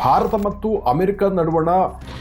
ಭಾರತ ಮತ್ತು ಅಮೆರಿಕ ನಡುವಣ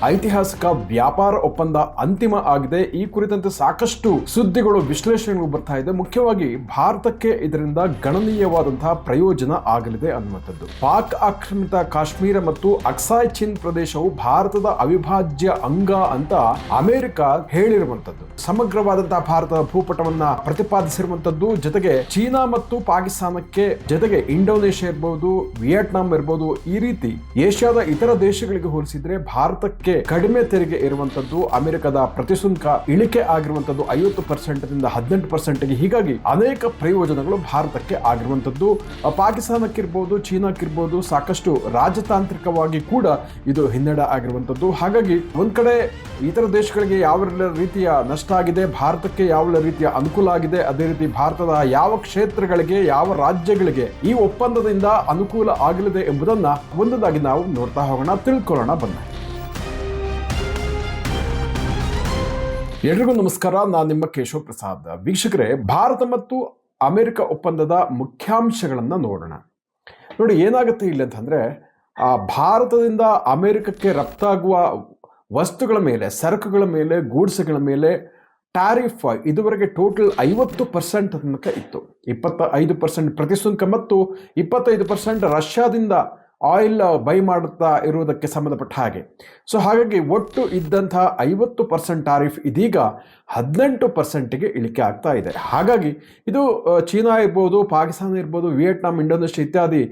ಐತಿಹಾಸಿಕ ವ್ಯಾಪಾರ ಒಪ್ಪಂದ ಅಂತಿಮ ಆಗಿದೆ. ಈ ಕುರಿತಂತೆ ಸಾಕಷ್ಟು ಸುದ್ದಿಗಳು, ವಿಶ್ಲೇಷಣೆಗಳು ಬರ್ತಾ ಇದೆ. ಮುಖ್ಯವಾಗಿ ಭಾರತಕ್ಕೆ ಇದರಿಂದ ಗಣನೀಯವಾದಂತಹ ಪ್ರಯೋಜನ ಆಗಲಿದೆ ಅನ್ನುವಂಥದ್ದು. ಪಾಕ್ ಆಕ್ರಮಿತ ಕಾಶ್ಮೀರ ಮತ್ತು ಅಕ್ಸಾಯ್ ಚಿನ್ ಪ್ರದೇಶವು ಭಾರತದ ಅವಿಭಾಜ್ಯ ಅಂಗ ಅಂತ ಅಮೆರಿಕ ಹೇಳಿರುವಂತದ್ದು ಸಮಗ್ರವಾದಂತಹ ಭಾರತದ ಭೂಪಟವನ್ನ ಪ್ರತಿಪಾದಿಸಿರುವಂತದ್ದು ಜೊತೆಗೆ ಚೀನಾ ಮತ್ತು ಪಾಕಿಸ್ತಾನಕ್ಕೆ ಜೊತೆಗೆ ಇಂಡೋನೇಷ್ಯಾ ಇರಬಹುದು ವಿಯೆಟ್ನಾಂ ಇರಬಹುದು ಈ ರೀತಿ ಏಷ್ಯಾದ ಇತರ ದೇಶಗಳಿಗೆ ಹೋಲಿಸಿದ್ರೆ ಭಾರತಕ್ಕೆ ಕಡಿಮೆ ತೆರಿಗೆ ಇರುವಂತದ್ದು ಅಮೆರಿಕದ ಪ್ರತಿಸುಂಕ ಇಳಿಕೆ ಆಗಿರುವಂತದ್ದು ಐವತ್ತು ಪರ್ಸೆಂಟ್ ದಿಂದ ಹದಿನೆಂಟು ಪರ್ಸೆಂಟ್ಗೆ ಹೀಗಾಗಿ ಅನೇಕ ಪ್ರಯೋಜನಗಳು ಭಾರತಕ್ಕೆ ಆಗಿರುವಂತದ್ದು. ಪಾಕಿಸ್ತಾನಕ್ಕಿರ್ಬೋದು, ಚೀನಾಕ್ಕಿರ್ಬೋದು ಸಾಕಷ್ಟು ರಾಜತಾಂತ್ರಿಕವಾಗಿ ಕೂಡ ಇದು ಹಿನ್ನಡೆ ಆಗಿರುವಂತದ್ದು. ಹಾಗಾಗಿ ಒಂದ್ ಕಡೆ ಇತರ ದೇಶಗಳಿಗೆ ಯಾವ ರೀತಿಯ ನಷ್ಟ ಆಗಿದೆ, ಭಾರತಕ್ಕೆ ಯಾವ ರೀತಿಯ ಅನುಕೂಲ ಆಗಿದೆ, ಅದೇ ರೀತಿ ಭಾರತದ ಯಾವ ಕ್ಷೇತ್ರಗಳಿಗೆ, ಯಾವ ರಾಜ್ಯಗಳಿಗೆ ಈ ಒಪ್ಪಂದದಿಂದ ಅನುಕೂಲ ಆಗಲಿದೆ ಎಂಬುದನ್ನ ಒಂದೊಂದಾಗಿ ನಾವು ನೋಡ್ತಾ ಹೋಗೋಣ, ತಿಳ್ಕೊಳ್ಳೋಣ ಬನ್ನಿ. ಎಲ್ರಿಗೂ ನಮಸ್ಕಾರ. ನಾನು ನಿಮ್ಮ ಕೇಶವ ಪ್ರಸಾದ್. ವೀಕ್ಷಕರೇ, ಭಾರತ ಮತ್ತು ಅಮೆರಿಕ ಒಪ್ಪಂದದ ಮುಖ್ಯಾಂಶಗಳನ್ನು ನೋಡೋಣ. ನೋಡಿ, ಏನಾಗುತ್ತೆ ಇಲ್ಲಿ ಅಂತಂದ್ರೆ, ಆ ಭಾರತದಿಂದ ಅಮೆರಿಕಕ್ಕೆ ರಫ್ತಾಗುವ ವಸ್ತುಗಳ ಮೇಲೆ, ಸರಕುಗಳ ಮೇಲೆ, ಗೂಡ್ಸ್ಗಳ ಮೇಲೆ ಟ್ಯಾರಿಫ್ ಇದುವರೆಗೆ ಟೋಟಲ್ ಐವತ್ತು ಪರ್ಸೆಂಟ್ ತನಕ ಇತ್ತು. ಇಪ್ಪತ್ತ ಐದು ಪರ್ಸೆಂಟ್ ಪ್ರತಿಸುಂಕ ಮತ್ತು ಇಪ್ಪತ್ತೈದು ಪರ್ಸೆಂಟ್ ರಷ್ಯಾದಿಂದ ಆಯಿಲ್ ಬೈ ಮಾಡುತ್ತಾ ಇರುವುದಕ್ಕೆ ಸಂಬಂಧಪಟ್ಟ ಹಾಗೆ. ಸೊ ಹಾಗಾಗಿ ಒಟ್ಟು ಇದ್ದಂತಹ ಐವತ್ತು ಪರ್ಸೆಂಟ್ ಟಾರಿಫ್ ಇದೀಗ ಹದಿನೆಂಟು ಪರ್ಸೆಂಟಿಗೆ ಇಳಿಕೆ ಆಗ್ತಾ ಇದೆ. ಹಾಗಾಗಿ ಇದು ಚೀನಾ ಇರ್ಬೋದು, ಪಾಕಿಸ್ತಾನ ಇರ್ಬೋದು, ವಿಯೆಟ್ನಾಂ, ಇಂಡೋನೇಷ್ಯಾ ಇತ್ಯಾದಿ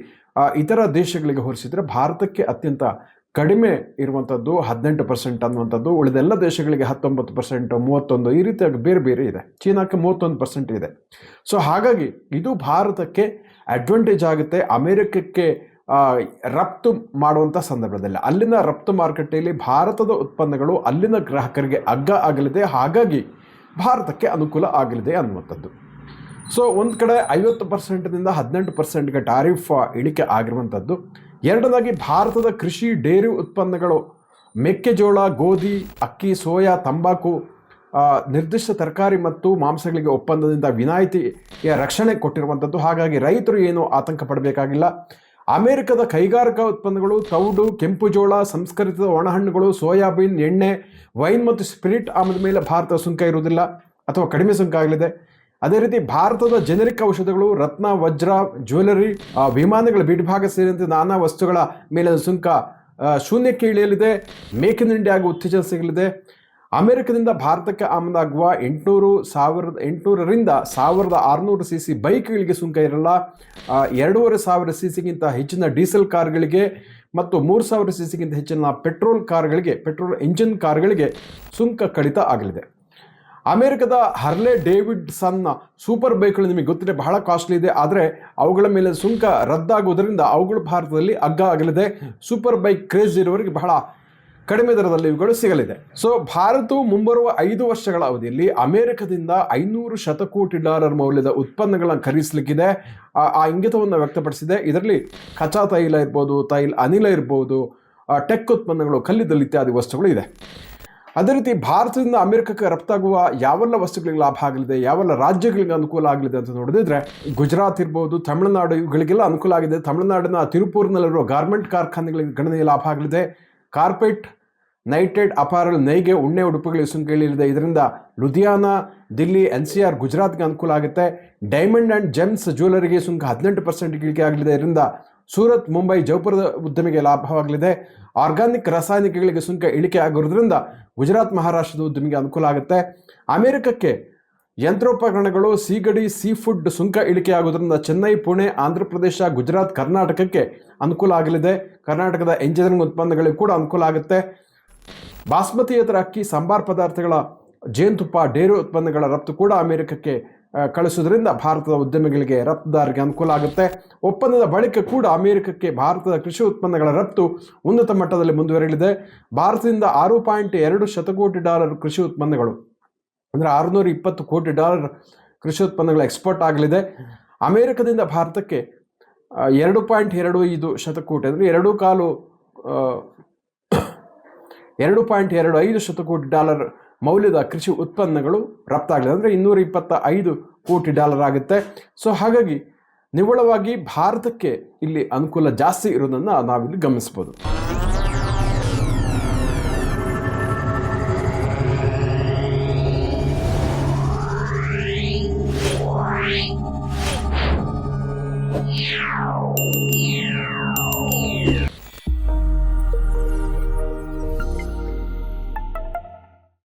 ಇತರ ದೇಶಗಳಿಗೆ ಹೋಲಿಸಿದರೆ ಭಾರತಕ್ಕೆ ಅತ್ಯಂತ ಕಡಿಮೆ ಇರುವಂಥದ್ದು, ಹದಿನೆಂಟು ಪರ್ಸೆಂಟ್ ಅನ್ನುವಂಥದ್ದು ಉಳಿದೆಲ್ಲ ದೇಶಗಳಿಗೆ ಹತ್ತೊಂಬತ್ತು ಪರ್ಸೆಂಟ್ ಮೂವತ್ತೊಂದು ಈ ರೀತಿಯಾಗಿ ಬೇರೆ ಬೇರೆ ಇದೆ. ಚೀನಾಕ್ಕೆ ಮೂವತ್ತೊಂದು ಪರ್ಸೆಂಟ್ ಇದೆ. ಸೊ ಹಾಗಾಗಿ ಇದು ಭಾರತಕ್ಕೆ ಅಡ್ವಾಂಟೇಜ್ ಆಗುತ್ತೆ, ಅಮೆರಿಕಕ್ಕೆ ರಫ್ತು ಮಾಡುವಂಥ ಸಂದರ್ಭದಲ್ಲಿ. ಅಲ್ಲಿನ ರಫ್ತು ಮಾರುಕಟ್ಟೆಯಲ್ಲಿ ಭಾರತದ ಉತ್ಪನ್ನಗಳು ಅಲ್ಲಿನ ಗ್ರಾಹಕರಿಗೆ ಅಗ್ಗ ಆಗಲಿದೆ, ಹಾಗಾಗಿ ಭಾರತಕ್ಕೆ ಅನುಕೂಲ ಆಗಲಿದೆ ಅನ್ನುವಂಥದ್ದು. ಸೊ ಒಂದು ಕಡೆ ಐವತ್ತು ಪರ್ಸೆಂಟ್ನಿಂದ ಹದಿನೆಂಟು ಪರ್ಸೆಂಟ್ಗೆ ಟಾರಿಫ್ ಇಳಿಕೆ ಆಗಿರುವಂಥದ್ದು. ಎರಡನೇದಾಗಿ ಭಾರತದ ಕೃಷಿ ಡೇರಿ ಉತ್ಪನ್ನಗಳು ಮೆಕ್ಕೆಜೋಳ, ಗೋಧಿ, ಅಕ್ಕಿ, ಸೋಯಾ, ತಂಬಾಕು ನಿರ್ದಿಷ್ಟ ತರಕಾರಿ ಮತ್ತು ಮಾಂಸಗಳಿಗೆ ಒಪ್ಪಂದದಿಂದ ವಿನಾಯಿತಿಯ ರಕ್ಷಣೆ ಕೊಟ್ಟಿರುವಂಥದ್ದು. ಹಾಗಾಗಿ ರೈತರು ಏನು ಆತಂಕ ಪಡಬೇಕಾಗಿಲ್ಲ. ಅಮೆರಿಕದ ಕೈಗಾರಿಕಾ ಉತ್ಪನ್ನಗಳು, ತೌಡು, ಕೆಂಪು ಜೋಳ ಸಂಸ್ಕರಿಸಿದ ಒಣಹಣ್ಣುಗಳು, ಸೋಯಾಬೀನ್, ಎಣ್ಣೆ, ವೈನ್ ಮತ್ತು ಸ್ಪಿರಿಟ್ ಆಮದ ಮೇಲೆ ಭಾರತ ಸುಂಕ ಇರುವುದಿಲ್ಲ ಅಥವಾ ಕಡಿಮೆ ಸುಂಕ ಆಗಲಿದೆ. ಅದೇ ರೀತಿ ಭಾರತದ ಜೆನೆರಿಕ್ ಔಷಧಗಳು, ರತ್ನ, ವಜ್ರ, ಜ್ಯುವೆಲರಿ ವಿಮಾನಗಳ ಬಿಡಿಭಾಗ ಸೇರಿದಂತೆ ನಾನಾ ವಸ್ತುಗಳ ಮೇಲಿನ ಸುಂಕ ಶೂನ್ಯಕ್ಕೆ ಇಳಿಯಲಿದೆ. ಮೇಕ್ ಇನ್ ಇಂಡಿಯಾಗೆ ಉತ್ತೇಜನ ಸಿಗಲಿದೆ. ಅಮೆರಿಕದಿಂದ ಭಾರತಕ್ಕೆ ಆಮದಾಗುವ ಎಂಟುನೂರು ಸಾವಿರದ ಎಂಟುನೂರರಿಂದ ಸಾವಿರದ ಆರುನೂರು ಸಿ ಸಿ ಬೈಕ್ಗಳಿಗೆ ಸುಂಕ ಇರಲ್ಲ. ಎರಡೂವರೆ ಸಾವಿರ ಸಿ ಸಿಗಿಂತ ಹೆಚ್ಚಿನ ಡೀಸೆಲ್ ಕಾರ್ಗಳಿಗೆ ಮತ್ತು ಮೂರು ಸಾವಿರ ಸಿ ಸಿಗಿಂತ ಹೆಚ್ಚಿನ ಪೆಟ್ರೋಲ್ ಕಾರ್ಗಳಿಗೆ, ಪೆಟ್ರೋಲ್ ಇಂಜಿನ್ ಕಾರ್ಗಳಿಗೆ ಸುಂಕ ಕಡಿತ ಆಗಲಿದೆ. ಅಮೆರಿಕದ ಹರ್ಲೆ ಡೇವಿಡ್ ಸನ್ನ ಸೂಪರ್ ಬೈಕ್ಗಳು ನಿಮಗೆ ಗೊತ್ತಿದೆ, ಬಹಳ ಕಾಸ್ಟ್ಲಿ ಇದೆ, ಆದರೆ ಅವುಗಳ ಮೇಲೆ ಸುಂಕ ರದ್ದಾಗುವುದರಿಂದ ಅವುಗಳು ಭಾರತದಲ್ಲಿ ಅಗ್ಗ ಆಗಲಿದೆ. ಸೂಪರ್ ಬೈಕ್ ಕ್ರೇಜ್ ಇರುವವರಿಗೆ ಬಹಳ ಕಡಿಮೆ ದರದಲ್ಲಿ ಇವುಗಳು ಸಿಗಲಿದೆ. ಸೊ ಭಾರತವು ಮುಂಬರುವ ಐದು ವರ್ಷಗಳ ಅವಧಿಯಲ್ಲಿ ಅಮೆರಿಕದಿಂದ ಐನೂರು ಶತಕೋಟಿ ಡಾಲರ್ ಮೌಲ್ಯದ ಉತ್ಪನ್ನಗಳನ್ನು ಖರೀದಿಸಲಿಕ್ಕಿದೆ. ಆ- ಇಂಗಿತವನ್ನು ವ್ಯಕ್ತಪಡಿಸಿದೆ. ಇದರಲ್ಲಿ ಕಚ್ಚಾ ತೈಲ ಇರ್ಬೋದು, ತೈಲ ಅನಿಲ ಇರ್ಬೋದು ಟೆಕ್ ಉತ್ಪನ್ನಗಳು ಕಲ್ಲಿದ್ದಲು ಇತ್ಯಾದಿ ವಸ್ತುಗಳು ಇದೆ. ಅದೇ ರೀತಿ ಭಾರತದಿಂದ ಅಮೆರಿಕಕ್ಕೆ ರಫ್ತಾಗುವ ಯಾವೆಲ್ಲ ವಸ್ತುಗಳಿಗೆ ಲಾಭ ಆಗಲಿದೆ, ಯಾವೆಲ್ಲ ರಾಜ್ಯಗಳಿಗೆ ಅನುಕೂಲ ಆಗಲಿದೆ ಅಂತ ನೋಡಿದ್ರೆ ಗುಜರಾತ್ ಇರ್ಬೋದು, ತಮಿಳುನಾಡು ಇವುಗಳಿಗೆಲ್ಲ ಅನುಕೂಲ ಆಗಿದೆ. ತಮಿಳುನಾಡಿನ ತಿರುಪೂರ್ನಲ್ಲಿರುವ ಗಾರ್ಮೆಂಟ್ ಕಾರ್ಖಾನೆಗಳಿಗೆ ಗಣನೀಯ ಲಾಭ ಆಗಲಿದೆ. ಕಾರ್ಪೆಟ್ ನೈಟೆಡ್ ಅಪಾರಲ್ ನೈಗೆ ಉಣ್ಣೆ ಉಡುಪುಗಳಿಗೆ ಸುಂಕ ಇಳಿಯಲಿದೆ ಇದರಿಂದ Ludhiana, Delhi N C R ಗುಜರಾತ್ಗೆ ಅನುಕೂಲ ಆಗುತ್ತೆ. ಡೈಮಂಡ್ ಆ್ಯಂಡ್ ಜೆಮ್ಸ್ ಜ್ಯುವೆಲರಿಗೆ ಸುಂಕ ಹದಿನೆಂಟು ಪರ್ಸೆಂಟ್ ಇಳಿಕೆ ಆಗಲಿದೆ. ಇದರಿಂದ ಸೂರತ್, ಮುಂಬೈ, ಜೈಪುರದ ಉದ್ಯಮಿಗೆ ಲಾಭವಾಗಲಿದೆ. ಆರ್ಗಾನಿಕ್ ರಾಸಾಯನಿಕಗಳಿಗೆ ಸುಂಕ ಇಳಿಕೆ ಆಗಿರೋದ್ರಿಂದ ಗುಜರಾತ್, ಮಹಾರಾಷ್ಟ್ರದ ಉದ್ಯಮಿಗೆ ಅನುಕೂಲ ಆಗುತ್ತೆ. ಅಮೆರಿಕಕ್ಕೆ ಯಂತ್ರೋಪಕರಣಗಳು, ಸೀಗಡಿ ಸೀ ಫುಡ್ ಸುಂಕ ಇಳಿಕೆ ಆಗೋದ್ರಿಂದ ಚೆನ್ನೈ, ಪುಣೆ ಆಂಧ್ರ ಪ್ರದೇಶ ಗುಜರಾತ್, ಕರ್ನಾಟಕಕ್ಕೆ ಅನುಕೂಲ ಆಗಲಿದೆ. ಕರ್ನಾಟಕದ ಎಂಜಿನಿಯರಿಂಗ್ ಉತ್ಪನ್ನಗಳಿಗೆ ಕೂಡ ಅನುಕೂಲ ಆಗುತ್ತೆ. ಬಾಸ್ಮತಿಯೇತರ ಅಕ್ಕಿ, ಸಾಂಬಾರ್ ಪದಾರ್ಥಗಳ ಜೇನುತುಪ್ಪ, ಡೇರಿ ಉತ್ಪನ್ನಗಳ ರಫ್ತು ಕೂಡ ಅಮೆರಿಕಕ್ಕೆ ಕಳಿಸುವುದರಿಂದ ಭಾರತದ ಉದ್ಯಮಿಗಳಿಗೆ ರಫ್ತುದಾರರಿಗೆ ಅನುಕೂಲ ಆಗುತ್ತೆ. ಒಪ್ಪಂದದ ಬಳಿಕ ಕೂಡ ಅಮೆರಿಕಕ್ಕೆ ಭಾರತದ ಕೃಷಿ ಉತ್ಪನ್ನಗಳ ರಫ್ತು ಉನ್ನತ ಮಟ್ಟದಲ್ಲಿ ಮುಂದುವರೆಯಲಿದೆ. ಭಾರತದಿಂದ ಆರು ಪಾಯಿಂಟ್ ಎರಡು ಶತಕೋಟಿ ಡಾಲರ್ ಕೃಷಿ ಉತ್ಪನ್ನಗಳು ಅಂದರೆ ಆರುನೂರ ಇಪ್ಪತ್ತು ಕೋಟಿ ಡಾಲರ್ ಕೃಷಿ ಉತ್ಪನ್ನಗಳ ಎಕ್ಸ್ಪೋರ್ಟ್ ಆಗಲಿದೆ. ಅಮೆರಿಕದಿಂದ ಭಾರತಕ್ಕೆ ಎರಡು ಪಾಯಿಂಟ್ ಎರಡು ಐದು ಶತಕೋಟಿ ಅಂದರೆ ಎರಡು ಕಾಲು ಎರಡು ಪಾಯಿಂಟ್ ಎರಡು ಐದು ಶತಕೋಟಿ ಡಾಲರ್ ಮೌಲ್ಯದ ಕೃಷಿ ಉತ್ಪನ್ನಗಳು ರಫ್ತಾಗಲಿದೆ. ಅಂದರೆ ಇನ್ನೂರ ಇಪ್ಪತ್ತ ಐದು ಕೋಟಿ ಡಾಲರ್ ಆಗುತ್ತೆ. ಸೊ ಹಾಗಾಗಿ ನಿವ್ವಳವಾಗಿ ಭಾರತಕ್ಕೆ ಇಲ್ಲಿ ಅನುಕೂಲ ಜಾಸ್ತಿ ಇರೋದನ್ನು ನಾವಿಲ್ಲಿ ಗಮನಿಸ್ಬೋದು. Yeah.